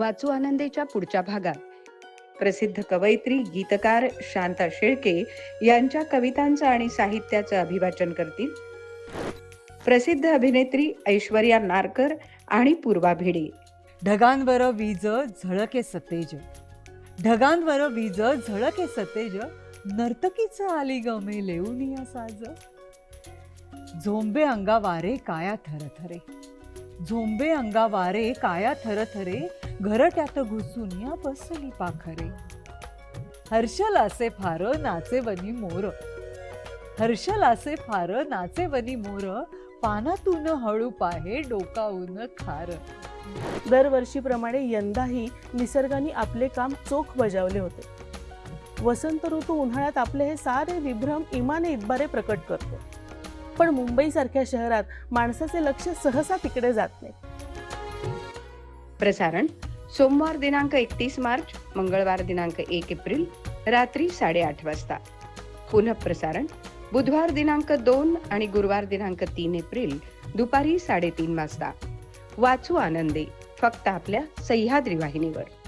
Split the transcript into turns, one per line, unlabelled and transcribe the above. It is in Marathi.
वाचू आनंदेच्या पुढच्या भागात. प्रसिद्ध कवयित्री गीतकार शांता शेळके यांच्या कवितांचं आणि साहित्याचं अभिवाचन करतील. प्रसिद्ध अभिनेत्री ऐश्वर्या नारकर आणि पूर्वा भिडे.
ढगांवर वीज झळके सतेज. ढगांवर वीज झळके सतेज. नर्तकीच आली गमे लेऊनिया साज. झोंबे अंगावारे काया थरथरे. झोंबे अंगा वारे काया थरथरे घरट्यात घुसून या बसली पाखरे. हर्षल असे फार नाचे वनी मोर. हर्षल असे फार नाचे वनी मोर पानातून हळू पाहे डोकावून खार.
दरवर्षीप्रमाणे यंदाही निसर्गाने आपले काम चोख बजावले होते. वसंत ऋतू उन्हाळ्यात आपले हे सारे विभ्रम इमाने इतबारे प्रकट करतो. पण मुंबईसारख्या शहरात माणसाचे लक्ष सहसा तिकडे जात नाही.
प्रसारण सोमवार दिनांक एकतीस मार्च मंगळवार दिनांक एक एप्रिल रात्री साडेआठ वाजता. पुनः प्रसारण बुधवार दिनांक दोन आणि गुरुवार दिनांक तीन एप्रिल दुपारी साडेतीन वाजता. वाचू आनंदे फक्त आपल्या सह्याद्री वाहिनीवर.